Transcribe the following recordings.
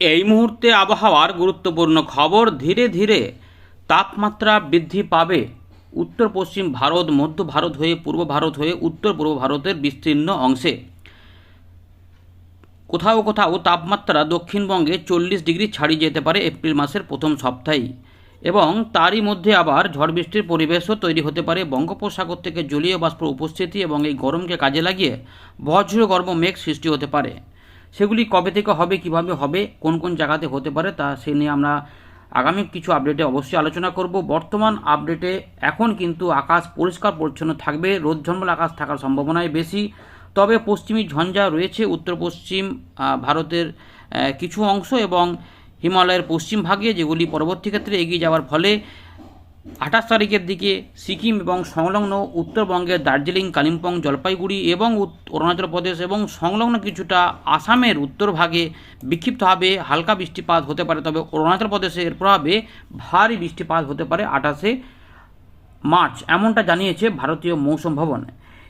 এই মুহূর্তে আবহাওয়ার গুরুত্বপূর্ণ খবর ধীরে ধীরে তাপমাত্রা বৃদ্ধি পাবে। উত্তর পশ্চিম ভারত, মধ্য ভারত হয়ে পূর্ব ভারত হয়ে উত্তর পূর্ব ভারতের বিস্তীর্ণ অংশে। কোথাও কোথাও তাপমাত্রা দক্ষিণবঙ্গে চল্লিশ ডিগ্রি ছাড়িয়ে যেতে পারে এপ্রিল মাসের প্রথম সপ্তাহেই। এবং তারই মধ্যে আবার ঝড় বৃষ্টির পরিবেশও তৈরি হতে পারে। বঙ্গোপসাগর থেকে জলীয় বাষ্প উপস্থিতি এবং এই গরমকে কাজে লাগিয়ে বজ্র গর্ভ মেঘ সৃষ্টি হতে পারে। সেগুলি কবে থেকে হবে, কীভাবে হবে, কোন কোন জায়গাতে হতে পারে তা সে নিয়ে আমরা আগামী কিছু আপডেটে অবশ্যই আলোচনা করব। বর্তমান আপডেটে এখন কিন্তু আকাশ পরিষ্কার পরিচ্ছন্ন থাকবে, রোদ ঝলমল আকাশ থাকার সম্ভাবনাই বেশি। তবে পশ্চিমী ঝঞ্ঝা রয়েছে উত্তর পশ্চিম ভারতের কিছু অংশ এবং হিমালয়ের পশ্চিম ভাগে যেগুলি পরবর্তী ক্ষেত্রে এগিয়ে যাওয়ার ফলে আঠাশ তারিখের দিকে সিকিম এবং সংলগ্ন উত্তরবঙ্গের দার্জিলিং, কালিম্পং, জলপাইগুড়ি এবং অরুণাচল প্রদেশ এবং সংলগ্ন কিছুটা আসামের উত্তর ভাগে বিক্ষিপ্তভাবে হালকা বৃষ্টিপাত হতে পারে। তবে অরুণাচল প্রদেশের প্রভাবে ভারী বৃষ্টিপাত হতে পারে আঠাশে মার্চ, এমনটা জানিয়েছে ভারতীয় মৌসুম ভবন।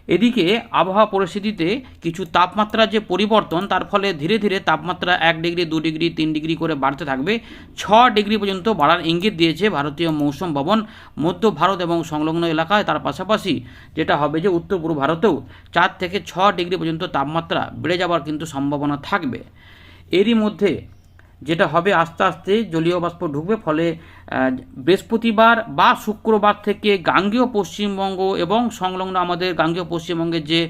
এদিকে আবহাওয়া পরিস্থিতিতে কিছু তাপমাত্রার যে পরিবর্তন, তার ফলে ধীরে ধীরে তাপমাত্রা এক ডিগ্রি, দু ডিগ্রি, তিন ডিগ্রি করে বাড়তে থাকবে। ছ ডিগ্রি পর্যন্ত বাড়ার ইঙ্গিত দিয়েছে ভারতীয় মৌসুম ভবন, মধ্য ভারত এবং সংলগ্ন এলাকায় তার পাশাপাশি, যেটা হবে যে উত্তর পূর্ব ভারতেও চার থেকে ছ ডিগ্রি পর্যন্ত তাপমাত্রা বেড়ে যাওয়ার কিন্তু সম্ভাবনা থাকবে। এরই মধ্যে যেটা হবে আস্তে আস্তে জলীয় বাষ্প ঢুকবে, ফলে বৃহস্পতিবার বা শুক্রবার থেকে গাঙ্গেয় পশ্চিমবঙ্গ এবং সংলগ্ন আমাদের গাঙ্গেয় পশ্চিমবঙ্গের যে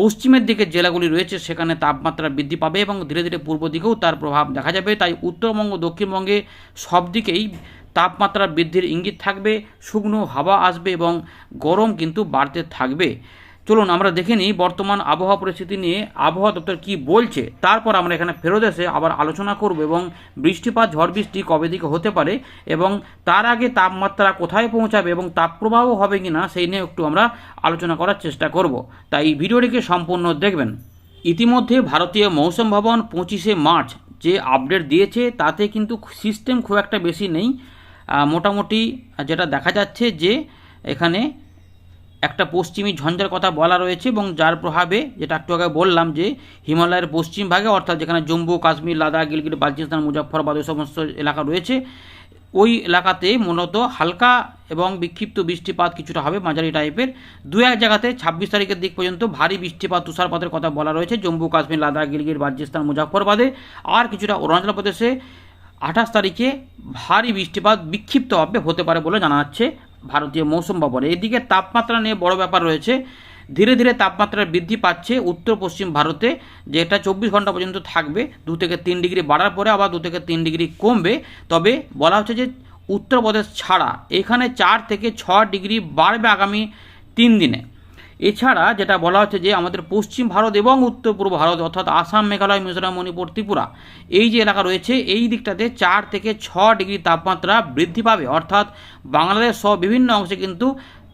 পশ্চিমের দিকে জেলাগুলি রয়েছে, সেখানে তাপমাত্রা বৃদ্ধি পাবে এবং ধীরে ধীরে পূর্ব দিকেও তার প্রভাব দেখা যাবে। তাই উত্তরবঙ্গ, দক্ষিণবঙ্গে সব দিকেই তাপমাত্রা বৃদ্ধির ইঙ্গিত থাকবে, শুকনো হাওয়া আসবে এবং গরম কিন্তু বাড়তে থাকবে। চলুন আমরা দেখে নিই বর্তমান আবহাওয়া পরিস্থিতি নিয়ে আবহাওয়া দপ্তর কি বলছে। তারপর আমরা এখানে ফেরত এসে আবার আলোচনা করব এবং বৃষ্টিপাত, ঝড় বৃষ্টি কবে দিকে হতে পারে এবং তার আগে তাপমাত্রা কোথায় পৌঁছাবে এবং তাপপ্রবাহ হবে কি না সেই নিয়ে একটু আমরা আলোচনা করার চেষ্টা করব। তাই ভিডিওটিকে সম্পূর্ণ দেখবেন। ইতিমধ্যে ভারতীয় মৌসুম ভবন পঁচিশে মার্চ যে আপডেট দিয়েছে তাতে কিন্তু সিস্টেম খুব একটা বেশি নেই। মোটামুটি যেটা দেখা যাচ্ছে যে এখানে একটা পশ্চিমী ঝঞ্ঝার কথা বলা রয়েছে এবং যার প্রভাবে যেটা একটু আগে বললাম যে হিমালয়ের পশ্চিম ভাগে, অর্থাৎ যেখানে জম্মু, কাশ্মীর, লাদাখ, গিলগিট, বালচিস্তান, মুজফ্ফরবাদ ওই সমস্ত এলাকা রয়েছে, ওই এলাকাতে মূলত হালকা এবং বিক্ষিপ্ত বৃষ্টিপাত কিছুটা হবে মাঝারি টাইপের। দু এক জায়গাতে ছাব্বিশ তারিখের দিক পর্যন্ত ভারী বৃষ্টিপাত, তুষারপাতের কথা বলা রয়েছে, জম্মু, কাশ্মীর, লাদাখ, গিলগিট, বালচিস্তান, মুজফ্ফরবাদে। আর কিছুটা অরুণাচল প্রদেশে আঠাশ তারিখে ভারী বৃষ্টিপাত বিক্ষিপ্ত হবে হতে পারে বলে জানা যাচ্ছে। ভারতীয় মৌসুম ভবনে। এদিকে তাপমাত্রা নিয়ে বড় ব্যাপার রয়েছে। ধীরে ধীরে তাপমাত্রা বৃদ্ধি পাচ্ছে উত্তর পশ্চিম ভারতে, যেটা চব্বিশ ঘণ্টা পর্যন্ত থাকবে। দু থেকে তিন ডিগ্রি বাড়ার পরে আবার দু থেকে তিন ডিগ্রি কমবে। তবে বলা হচ্ছে যে উত্তরপ্রদেশ ছাড়া এখানে চার থেকে ছ ডিগ্রি বাড়বে আগামী তিন দিনে। এছাড়া যেটা বলা হচ্ছে যে আমাদের পশ্চিম ভারত এবং উত্তর পূর্ব ভারত, অর্থাৎ আসাম, মেঘালয়, মিজোরাম, মণিপুর, ত্রিপুরা, এই যে এলাকা রয়েছে, এই দিকটাতে চার থেকে ছ ডিগ্রি তাপমাত্রা বৃদ্ধি পাবে। অর্থাৎ বাংলাদেশ সহ বিভিন্ন অংশে কিন্তু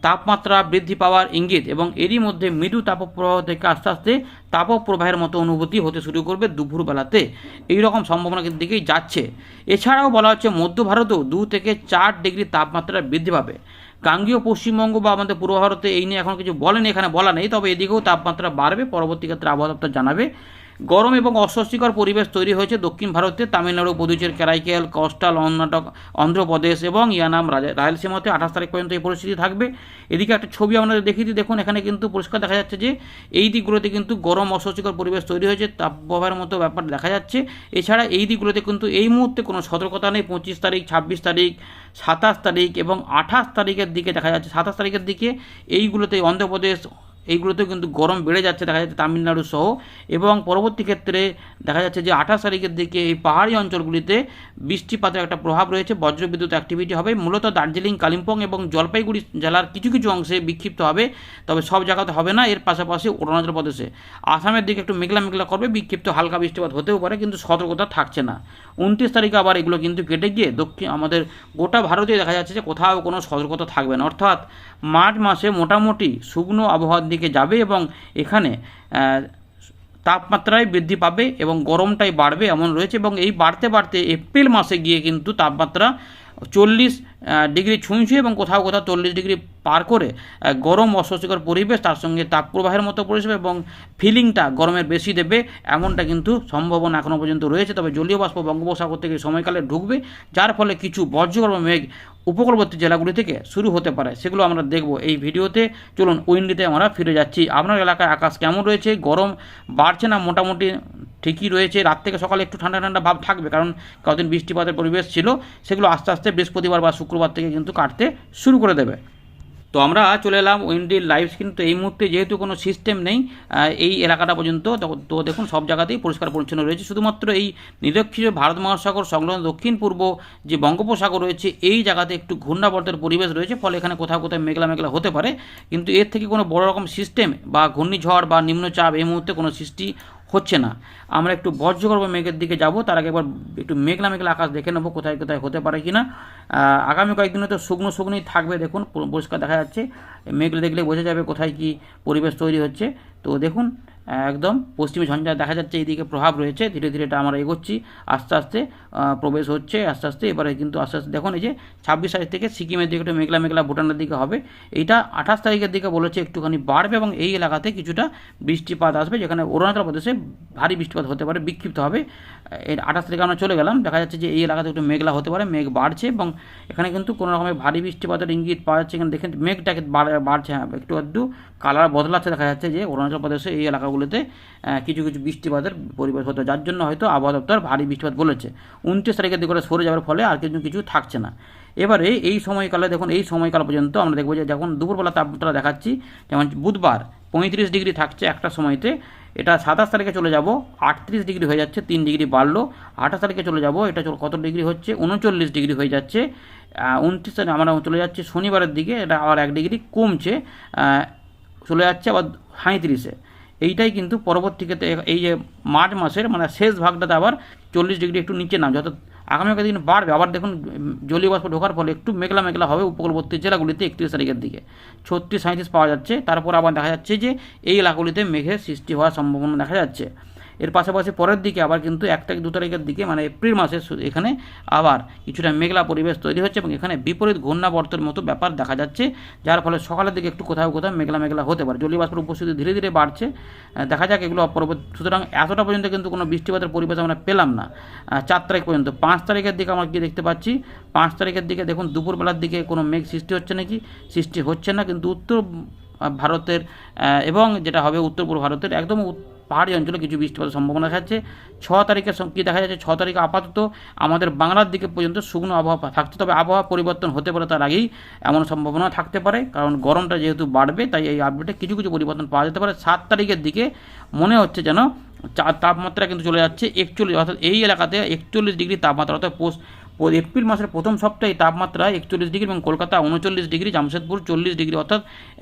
তাপমাত্রা বৃদ্ধি পাওয়ার ইঙ্গিত এবং এরই মধ্যে মৃদু তাপপ্রবাহ থেকে আস্তে আস্তে তাপপ্রবাহের মতো অনুভূতি হতে শুরু করবে দুপুরবেলাতে। এই রকম সম্ভাবনা দিকেই যাচ্ছে। এছাড়াও বলা হচ্ছে মধ্য ভারতেও দু থেকে চার ডিগ্রি তাপমাত্রা বৃদ্ধি পাবে। গাঙ্গীয় পশ্চিমবঙ্গ বা আমাদের পূর্ব ভারতে এই নিয়ে এখন কিছু বলেনি, এখানে বলা নেই, তবে এদিকেও তাপমাত্রা বাড়বে, পরবর্তী ক্ষেত্রে আবহাওয়া দপ্তর জানাবে। গরম এবং অস্বস্তিকর পরিবেশ তৈরি হয়েছে দক্ষিণ ভারতে, তামিলনাড়ু, পুদুচের, কেরাইকেল, কোস্টাল কর্ণাটক অন্ধ্রপ্রদেশ এবং ইয়ানাম রায়লসীমাতে আঠাশ তারিখ পর্যন্ত এই পরিস্থিতি থাকবে। এদিকে একটা ছবি আপনাদের দেখিয়ে দিই, দেখুন এখানে কিন্তু পরিষ্কার দেখা যাচ্ছে যে এই দিকগুলোতে কিন্তু গরম, অস্বস্তিকর পরিবেশ তৈরি হয়েছে, তাপপ্রবাহের মতো ব্যাপার দেখা যাচ্ছে। এছাড়া এই দিকগুলোতে কিন্তু এই মুহূর্তে কোনো সতর্কতা নেই। পঁচিশ তারিখ, ছাব্বিশ তারিখ, সাতাশ তারিখ এবং আঠাশ তারিখের দিকে দেখা যাচ্ছে, সাতাশ তারিখের দিকে এইগুলোতে অন্ধ্রপ্রদেশ এইগুলোতেও কিন্তু গরম বেড়ে যাচ্ছে, দেখা যাচ্ছে তামিলনাড়ু সহ। এবং পরবর্তী ক্ষেত্রে দেখা যাচ্ছে যে আঠাশ তারিখের দিকে এই পাহাড়ি অঞ্চলগুলিতে বৃষ্টিপাতের একটা প্রভাব রয়েছে, বজ্রবিদ্যুৎ অ্যাক্টিভিটি হবে। মূলত দার্জিলিং, কালিম্পং এবং জলপাইগুড়ি জেলার কিছু কিছু অংশে বিক্ষিপ্ত হবে, তবে সব জায়গাতে হবে না, এর পাশাপাশি অরুণাচল প্রদেশে। আসামের দিকে একটু মেঘলা মেঘলা করবে, বিক্ষিপ্ত হালকা বৃষ্টিপাত হতেও পারে, কিন্তু সতর্কতা থাকছে না। উনত্রিশ তারিখে আবার এগুলো কিন্তু কেটে গিয়ে দক্ষিণ, আমাদের গোটা ভারতে দেখা যাচ্ছে যে কোথাও কোনো সতর্কতা থাকবে না। অর্থাৎ মার্চ মাসে মোটামুটি শুকনো আবহাওয়ার দিকে যাবে এবং এখানে তাপমাত্রায় বৃদ্ধি পাবে এবং গরমটাই বাড়বে এমন রয়েছে এবং এই বাড়তে বাড়তে এপ্রিল মাসে গিয়ে কিন্তু তাপমাত্রা চল্লিশ ডিগ্রি ছুঁই ছুঁই এবং কোথাও কোথাও চল্লিশ ডিগ্রি পার করে গরম অস্বস্তিকর পরিবেশ, তার সঙ্গে তাপপ্রবাহের মতো পরিবেশ এবং ফিলিংটা গরমের বেশি দেবে, এমনটা কিন্তু সম্ভাবনা এখনও পর্যন্ত রয়েছে। তবে জলীয় বাষ্প বঙ্গোপসাগর থেকে সময়কালে ঢুকবে, যার ফলে কিছু বজ্রগর্ভ মেঘ উপকূলবর্তী জেলাগুলি থেকে শুরু হতে পারে, সেগুলো আমরা দেখব এই ভিডিওতে। চলুন উইন্ডিতে আমরা ফিরে যাচ্ছি। আপনার এলাকায় আকাশ কেমন রয়েছে? গরম বাড়ছে না? মোটামুটি ঠিকই রয়েছে। রাত থেকে সকালে একটু ঠান্ডা ঠান্ডা ভাব থাকবে, কারণ কদিন বৃষ্টিপাতের পরিবেশ ছিল, সেগুলো আস্তে আস্তে বৃহস্পতিবার বা শুক্রবার থেকে কিন্তু কাটতে শুরু করে দেবে। তো আমরা চলে এলাম উইন্ডির লাইভ স্ক্রিন। তো এই মুহূর্তে যেহেতু কোনো সিস্টেম নেই এই এলাকাটা পর্যন্ত তো- দেখুন সব জায়গাতেই পরিষ্কার পরিচ্ছন্ন রয়েছে। শুধুমাত্র এই নিরক্ষীয় ভারত মহাসাগর সংলগ্ন দক্ষিণ পূর্ব যে বঙ্গোপসাগর রয়েছে, এই জায়গাতে একটু ঘূর্ণাবর্তের পরিবেশ রয়েছে, ফলে এখানে কোথাও কোথাও মেঘলা মেঘলা হতে পারে। কিন্তু এর থেকে কোনো বড় রকম সিস্টেম বা ঘূর্ণিঝড় বা নিম্নচাপ এই মুহূর্তে কোনো সৃষ্টি হচ্ছে না। আমরা একটু বজ্রগর্ভ মেঘের দিকে যাব, তার আগে একবার একটু মেঘলা মেঘলা আকাশ দেখে নেব, কোথায় কোথায় হতে পারে কি না আগামী কয়েকদিনে তো শুকনো শুকনোই থাকবে, দেখুন পরিষ্কার দেখা যাচ্ছে। মেঘলা দেখলে বোঝা যাবে কোথায় কি পরিবেশ তৈরি হচ্ছে। তো দেখুন একদম পশ্চিমী ঝঞ্ঝা দেখা যাচ্ছে, এইদিকে প্রভাব রয়েছে, ধীরে ধীরে এটা আমরা এগোচ্ছি, আস্তে আস্তে প্রবেশ হচ্ছে, আস্তে আস্তে, এবারে কিন্তু আস্তে আস্তে দেখুন, এই যে ছাব্বিশ তারিখ থেকে সিকিমের দিকে একটু মেঘলা মেঘলা ভুটানের দিকে হবে, এইটা আঠাশ তারিখের দিকে বলেছে একটুখানি বাড়বে এবং এই এলাকাতে কিছুটা বৃষ্টিপাত আসবে, যেখানে অরুণাচল প্রদেশে ভারী বৃষ্টিপাত হতে পারে, বিক্ষিপ্ত হবে, এর আঠাশ তারিখে আমরা চলে গেলাম, দেখা যাচ্ছে যে এই এলাকাতে একটু মেঘলা হতে পারে, মেঘ বাড়ছে এবং এখানে কিন্তু কোনো রকমের ভারী বৃষ্টিপাতের ইঙ্গিত পাওয়া যাচ্ছে, এখানে দেখেন মেঘটাকে বাড়- বাড়ছে হ্যাঁ একটু একটু কালার বদলাচ্ছে, দেখা যাচ্ছে যে অরুণাচল প্রদেশে এই এলাকাগুলোতে আহ, কিছু কিছু বৃষ্টিপাতের পরিবেশ হতো যার জন্য হয়তো আবহাওয়া দপ্তর ভারী বৃষ্টিপাত বলেছে। উনত্রিশ তারিখের দিকে সরে যাওয়ার ফলে আর কিছু কিছু থাকছে না। এবারে এই সময়কালে দেখুন এই সময়কাল পর্যন্ত আমরা দেখব যে যখন দুপুরবেলা তাপমাত্রা দেখাচ্ছি যেমন বুধবার পঁয়ত্রিশ ডিগ্রি থাকছে একটা সময়তে এটা সাতাশ তারিখে চলে যাব আটত্রিশ ডিগ্রি হয়ে যাচ্ছে তিন ডিগ্রি বাড়লো আঠাশ তারিখে চলে যাব এটা কত ডিগ্রি হচ্ছে? উনচল্লিশ ডিগ্রি হয়ে যাচ্ছে। উনত্রিশ তারিখে আমরা চলে যাচ্ছি শনিবারের দিকে এটা আবার এক ডিগ্রি কমছে চলে যাচ্ছে আবার সাঁত্রিশে এইটাই কিন্তু পরবর্তী ক্ষেত্রে এই যে মার্চ মাসের মানে শেষ ভাগটাতে আবার চল্লিশ ডিগ্রি একটু নিচে নামছে। অর্থাৎ আগামী কয়েকদিন বাড়বে। আবার দেখুন, জলীয় বাষ্প ঢোকার ফলে একটু মেঘলা মেঘলা হবে উপকূলবর্তী জেলাগুলিতে একত্রিশ তারিখের দিকে। ছত্রিশ সাঁত্রিশ পাওয়া যাচ্ছে। তারপর আবার দেখা যাচ্ছে যে এই এলাকাগুলিতে মেঘের সৃষ্টি হওয়ার সম্ভাবনা দেখা যাচ্ছে। এর পাশাপাশি পরের দিকে আবার কিন্তু এক তারিখ, দু তারিখের দিকে মানে এপ্রিল মাসে এখানে আবার কিছুটা মেঘলা পরিবেশ তৈরি হচ্ছে এবং এখানে বিপরীত ঘূর্ণাবর্তের মতো ব্যাপার দেখা যাচ্ছে, যার ফলে সকালের দিকে একটু কোথাও কোথাও মেঘলা মেঘলা হতে পারে। জলীয় বাষ্পের উপস্থিতি ধীরে ধীরে বাড়ছে। দেখা যাক এগুলো পরবর্তী সুতরাং এতটা পর্যন্ত কিন্তু কোনো বৃষ্টিপাতের পরিবেশ আমরা পেলাম না। চার তারিখ পর্যন্ত। পাঁচ তারিখের দিকে আমরা কি দেখতে পাচ্ছি? পাঁচ তারিখের দিকে দেখুন, দুপুরবেলার দিকে কোনো মেঘ সৃষ্টি হচ্ছে নাকি? সৃষ্টি হচ্ছে না, কিন্তু উত্তর ভারতের এবং যেটা হবে উত্তর পূর্ব ভারতের, একদম পাহাড়ি অঞ্চলে কিছু বৃষ্টিপাতের সম্ভাবনা দেখা যাচ্ছে ছ সঙ্গে কী দেখা যাচ্ছে? ছ তারিখে আপাতত আমাদের বাংলার দিকে পর্যন্ত শুকনো আবহাওয়া থাকছে। তবে আবহাওয়া পরিবর্তন হতে পারে তার আগেই এমন সম্ভাবনা থাকতে পারে। কারণ গরমটা যেহেতু বাড়বে, তাই এই আপডেটে কিছু কিছু পরিবর্তন পাওয়া যেতে পারে। সাত তারিখের দিকে মনে হচ্ছে যেন তাপমাত্রা কিন্তু চলে যাচ্ছে একচল্লিশ অর্থাৎ এই এলাকাতে একচল্লিশ ডিগ্রি তাপমাত্রা, অর্থাৎ পোস্ট এপ্রিল মাসের প্রথম সপ্তাহে তাপমাত্রা একচল্লিশ ডিগ্রি এবং কলকাতা উনচল্লিশ ডিগ্রি, জামশেদপুর চল্লিশ ডিগ্রি। অর্থাৎ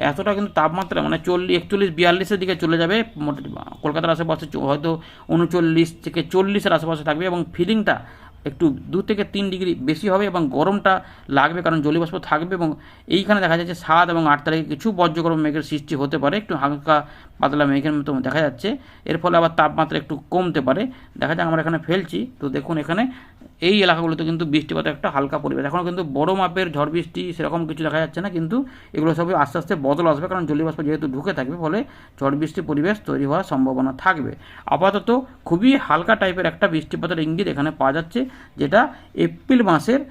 এতটা কিন্তু তাপমাত্রা মানে চল্লিশ একচল্লিশ বিয়াল্লিশের দিকে চলে যাবে। কলকাতার আশেপাশে হয়তো উনচল্লিশ থেকে চল্লিশের আশেপাশে থাকবে এবং ফিলিংটা একটু দু থেকে তিন ডিগ্রি বেশি হবে এবং গরমটা লাগবে কারণ জলীয়বাষ্প থাকবে এবং এইখানে দেখা যাচ্ছে সাত এবং আট তারিখে কিছু বজ্রগরম মেঘের সৃষ্টি হতে পারে। একটু হালকা পাতলা মেঘের মতো দেখা যাচ্ছে। এর ফলে আবার তাপমাত্রা একটু কমতে পারে। দেখা যাক আমরা এখানে ফেলছি। তো দেখুন এখানে এই এলাকাগুলোতে কিন্তু বৃষ্টিপাতের একটা হালকা পরিবেশ। এখনও কিন্তু বড় মাপের ঝড় বৃষ্টি সেরকম কিছু দেখা যাচ্ছে না, কিন্তু এগুলো সবই আস্তে আস্তে বদল আসবে কারণ জলীয়বাষ্প যেহেতু ঢুকে থাকবে, ফলে ঝড় বৃষ্টির পরিবেশ তৈরি হওয়ার সম্ভাবনা থাকবে। আপাতত খুবই হালকা টাইপের একটা বৃষ্টিপাতের ইঙ্গিত এখানে পাওয়া যাচ্ছে, যেটা এপ্রিল মাসের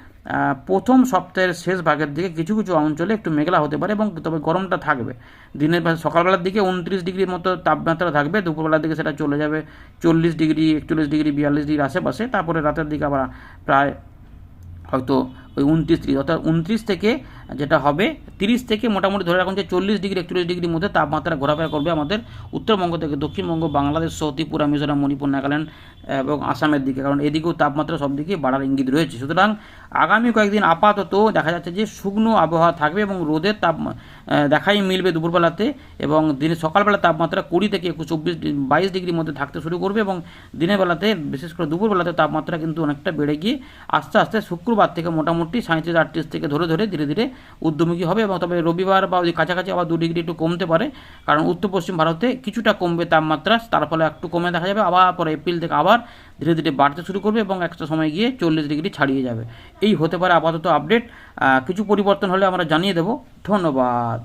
প্রথম সপ্তাহের শেষ ভাগের দিকে কিছু কিছু অঞ্চলে একটু মেঘলা হতে পারে এবং তবে গরমটা থাকবে। দিনের সকালবেলার দিকে উনত্রিশ ডিগ্রির মতো তাপমাত্রা থাকবে, দুপুরবেলার দিকে সেটা চলে যাবে চল্লিশ ডিগ্রি, একচল্লিশ ডিগ্রি, বিয়াল্লিশ ডিগ্রি আশেপাশে। তারপরে রাতের দিকে আবার প্রায় হয়তো ওই উনত্রিশ ডিগ্রি, অর্থাৎ উনত্রিশ থেকে যেটা হবে, তিরিশ থেকে মোটামুটি ধরে রাখুন যে চল্লিশ ডিগ্রি, একচল্লিশ ডিগ্রির মধ্যে তাপমাত্রা ঘোরাফেরা করবে আমাদের উত্তরবঙ্গ থেকে। দক্ষিণবঙ্গ, বাংলাদেশ সহ ত্রিপুরা মিজোরাম, মণিপুর, নাগাল্যান্ড এবং আসামের দিকে, কারণ এদিকেও তাপমাত্রা সব দিকে বাড়ার ইঙ্গিত রয়েছে। সুতরাং আগামী কয়েকদিন আপাতত দেখা যাচ্ছে যে শুকনো আবহাওয়া থাকবে এবং রোদের তাপ দেখাই মিলবে দুপুরবেলাতে এবং দিনে সকালবেলা তাপমাত্রা কুড়ি থেকে একুশ, চব্বিশ বাইশ ডিগ্রির মধ্যে থাকতে শুরু করবে এবং দিনের বেলাতে, বিশেষ করে দুপুরবেলাতে তাপমাত্রা কিন্তু অনেকটা বেড়ে গিয়ে আস্তে আস্তে শুক্রবার থেকে মোটামুটি মোটামুটি সাঁত্রিশ আটত্রিশ থেকে ধরে ধরে ধীরে ধীরে উদ্যমুখী হবে এবং তবে রবিবার বা ওই কাছাকাছি আবার দু ডিগ্রি একটু কমতে পারে। কারণ উত্তর পশ্চিম ভারতে কিছুটা কমবে তাপমাত্রা, তার ফলে একটু কমে দেখা যাবে। আবার পরে এপ্রিল থেকে আবার ধীরে ধীরে বাড়তে শুরু করবে এবং একটা সময় গিয়ে চল্লিশ ডিগ্রি ছাড়িয়ে যাবে। এই হতে পারে আপাতত আপডেট। কিছু পরিবর্তন হলে আমরা জানিয়ে দেবো। ধন্যবাদ।